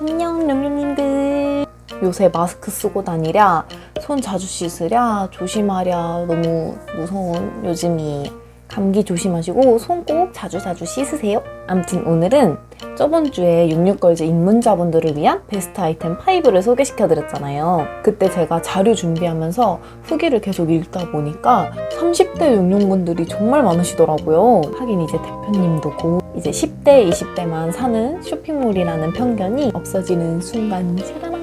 안녕 룡룡님들. 요새 마스크 쓰고 다니랴 손 자주 씻으랴 조심하랴. 너무 무서운 요즘이 감기 조심하시고 손 꼭 자주 자주 씻으세요 암튼 오늘은 저번 주에 66걸즈 입문자분들을 위한 베스트 아이템 5를 소개시켜드렸잖아요 그때 제가 자료 준비하면서 후기를 계속 읽다 보니까 30대 66분들이 정말 많으시더라고요 하긴 이제 대표님도 고 이제 10대, 20대만 사는 쇼핑몰이라는 편견이 없어지는 순간 짜라란.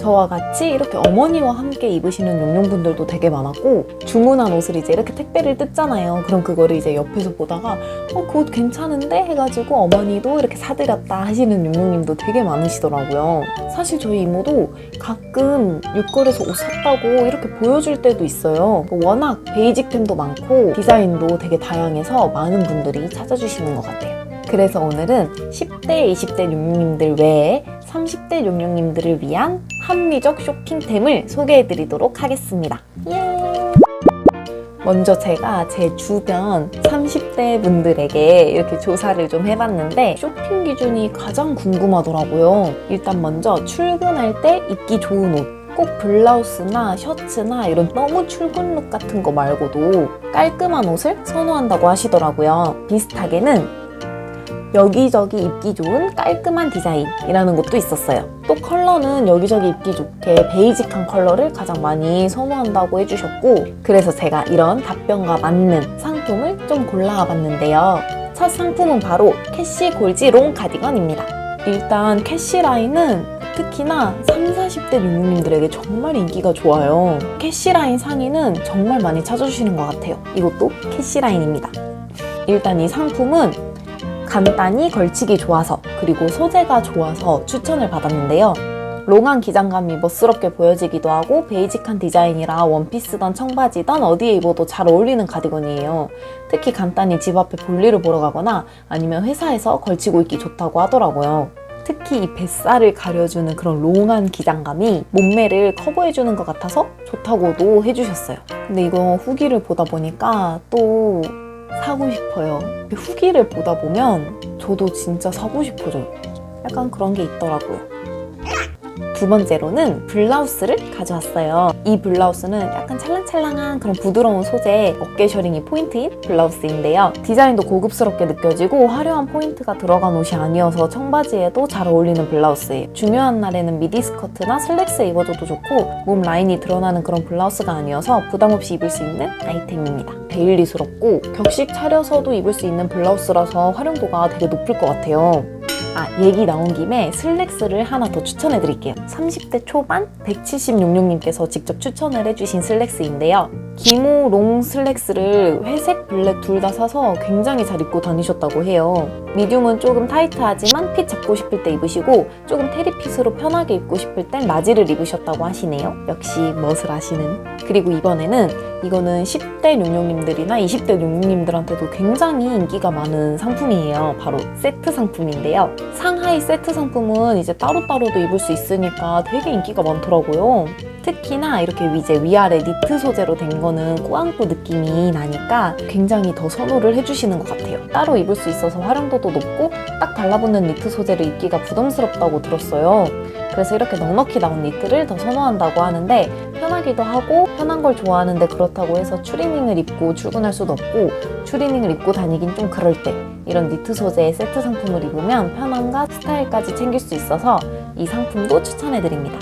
저와 같이 이렇게 어머니와 함께 입으시는 용용분들도 되게 많았고 주문한 옷을 이제 이렇게 택배를 뜯잖아요. 그럼 그거를 이제 옆에서 보다가 어, 그 옷 괜찮은데? 해가지고 어머니도 이렇게 사드렸다 하시는 용용님도 되게 많으시더라고요. 사실 저희 이모도 가끔 육걸에서 옷 샀다고 이렇게 보여줄 때도 있어요. 워낙 베이직템도 많고 디자인도 되게 다양해서 많은 분들이 찾아주시는 것 같아요. 그래서 오늘은 10대, 20대 용용님들 외에 30대 용용님들을 위한 합리적 쇼핑템을 소개해드리도록 하겠습니다. 예! 먼저 제가 제 주변 30대 분들에게 이렇게 조사를 좀 해봤는데 쇼핑 기준이 가장 궁금하더라고요. 일단 먼저 출근할 때 입기 좋은 옷. 꼭 블라우스나 셔츠나 이런 너무 출근룩 같은 거 말고도 깔끔한 옷을 선호한다고 하시더라고요. 비슷하게는 여기저기 입기 좋은 깔끔한 디자인이라는 것도 있었어요. 또 컬러는 여기저기 입기 좋게 베이직한 컬러를 가장 많이 선호한다고 해주셨고 그래서 제가 이런 답변과 맞는 상품을 좀 골라와 봤는데요. 첫 상품은 바로 캐시 골지 롱 가디건입니다. 일단 캐시 라인은 특히나 3, 40대 유무님들에게 정말 인기가 좋아요. 캐시 라인 상의는 정말 많이 찾아주시는 것 같아요. 이것도 캐시 라인입니다. 일단 이 상품은 간단히 걸치기 좋아서 그리고 소재가 좋아서 추천을 받았는데요. 롱한 기장감이 멋스럽게 보여지기도 하고 베이직한 디자인이라 원피스던 청바지던 어디에 입어도 잘 어울리는 가디건이에요. 특히 간단히 집 앞에 볼일을 보러 가거나 아니면 회사에서 걸치고 입기 좋다고 하더라고요. 특히 이 뱃살을 가려주는 그런 롱한 기장감이 몸매를 커버해주는 것 같아서 좋다고도 해주셨어요. 근데 이거 후기를 보다 보니까 또 사고 싶어요. 후기를 보다 보면 저도 진짜 사고 싶어져요. 약간 그런 게 있더라고요. 두 번째로는 블라우스를 가져왔어요. 이 블라우스는 약간 찰랑찰랑한 그런 부드러운 소재 어깨 셔링이 포인트인 블라우스인데요. 디자인도 고급스럽게 느껴지고 화려한 포인트가 들어간 옷이 아니어서 청바지에도 잘 어울리는 블라우스예요. 중요한 날에는 미디 스커트나 슬랙스 입어줘도 좋고 몸 라인이 드러나는 그런 블라우스가 아니어서 부담 없이 입을 수 있는 아이템입니다. 데일리스럽고 격식 차려서도 입을 수 있는 블라우스라서 활용도가 되게 높을 것 같아요. 아, 얘기 나온 김에 슬랙스를 하나 더 추천해 드릴게요. 30대 초반 176님께서 직접 추천을 해주신 슬랙스인데요. 기모 롱 슬랙스를 회색, 블랙 둘 다 사서 굉장히 잘 입고 다니셨다고 해요. 미디움은 조금 타이트하지만 핏 잡고 싶을 때 입으시고 조금 테리핏으로 편하게 입고 싶을 땐 라지를 입으셨다고 하시네요. 역시 멋을 아시는. 그리고 이번에는 이거는 10대 용용님들이나 20대 용용님들한테도 굉장히 인기가 많은 상품이에요. 바로 세트 상품인데요. 상하이 세트 상품은 이제 따로따로도 입을 수 있으니까 되게 인기가 많더라고요. 특히나 이렇게 이제 위아래 니트 소재로 된 거는 꾸안꾸 느낌이 나니까 굉장히 더 선호를 해주시는 것 같아요. 따로 입을 수 있어서 활용도도 높고 딱 달라붙는 니트 소재를 입기가 부담스럽다고 들었어요. 그래서 이렇게 넉넉히 나온 니트를 더 선호한다고 하는데 편하기도 하고 편한 걸 좋아하는데 그렇다고 해서 추리닝을 입고 출근할 수도 없고 추리닝을 입고 다니긴 좀 그럴 때 이런 니트 소재의 세트 상품을 입으면 편함과 스타일까지 챙길 수 있어서 이 상품도 추천해드립니다.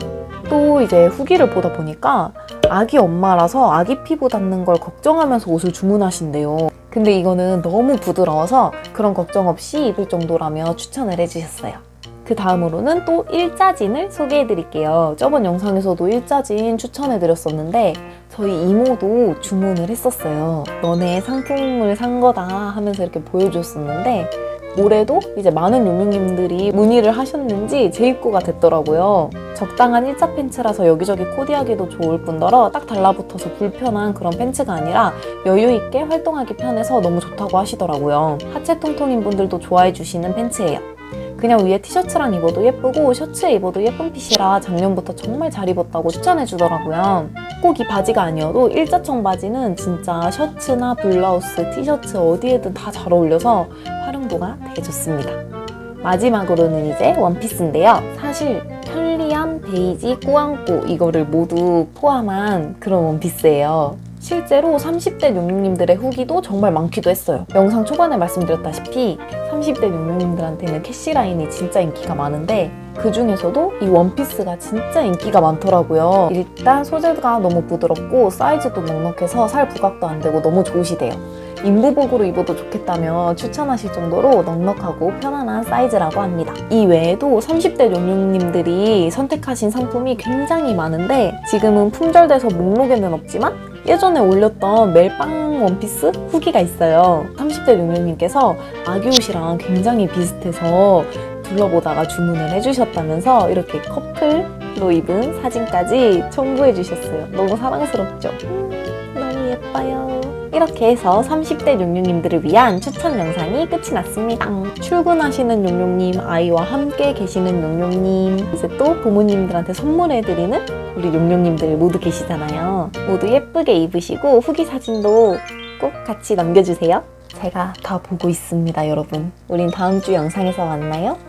또 이제 후기를 보다 보니까 아기 엄마라서 아기 피부 닿는 걸 걱정하면서 옷을 주문하신대요. 근데 이거는 너무 부드러워서 그런 걱정 없이 입을 정도라며 추천을 해주셨어요. 그 다음으로는 또 일자진을 소개해 드릴게요. 저번 영상에서도 일자진 추천해 드렸었는데 저희 이모도 주문을 했었어요. 너네 상품을 산 거다 하면서 이렇게 보여줬었는데 올해도 이제 많은 용용님들이 문의를 하셨는지 재입고가 됐더라고요. 적당한 일자 팬츠라서 여기저기 코디하기도 좋을 뿐더러 딱 달라붙어서 불편한 그런 팬츠가 아니라 여유 있게 활동하기 편해서 너무 좋다고 하시더라고요. 하체 통통인 분들도 좋아해 주시는 팬츠예요. 그냥 위에 티셔츠랑 입어도 예쁘고 셔츠에 입어도 예쁜 핏이라 작년부터 정말 잘 입었다고 추천해 주더라고요. 꼭 이 바지가 아니어도 일자청 바지는 진짜 셔츠나 블라우스, 티셔츠 어디에든 다 잘 어울려서 활용도가 되게 좋습니다. 마지막으로는 이제 원피스인데요. 사실 편리함, 베이지, 꾸안꾸 이거를 모두 포함한 그런 원피스예요. 실제로 30대 용용님들의 후기도 정말 많기도 했어요. 영상 초반에 말씀드렸다시피 30대 용용님들한테는 캐시라인이 진짜 인기가 많은데 그 중에서도 이 원피스가 진짜 인기가 많더라고요. 일단 소재가 너무 부드럽고 사이즈도 넉넉해서 살 부각도 안 되고 너무 좋으시대요. 인부복으로 입어도 좋겠다며 추천하실 정도로 넉넉하고 편안한 사이즈라고 합니다. 이 외에도 30대 용용님들이 선택하신 상품이 굉장히 많은데 지금은 품절돼서 목록에는 없지만 예전에 올렸던 멜빵 원피스 후기가 있어요. 30대 용용님께서 아기 옷이랑 굉장히 비슷해서 둘러보다가 주문을 해주셨다면서 이렇게 커플로 입은 사진까지 첨부해 주셨어요. 너무 사랑스럽죠? 음, 너무 예뻐요. 이렇게 해서 30대 용용님들을 위한 추천 영상이 끝이 났습니다. 출근하시는 용용님, 아이와 함께 계시는 용용님, 이제 또 부모님들한테 선물해드리는 우리 용용님들 모두 계시잖아요. 모두 예쁘게 입으시고 후기 사진도 꼭 같이 남겨주세요. 제가 다 보고 있습니다, 여러분. 우린 다음 주 영상에서 만나요.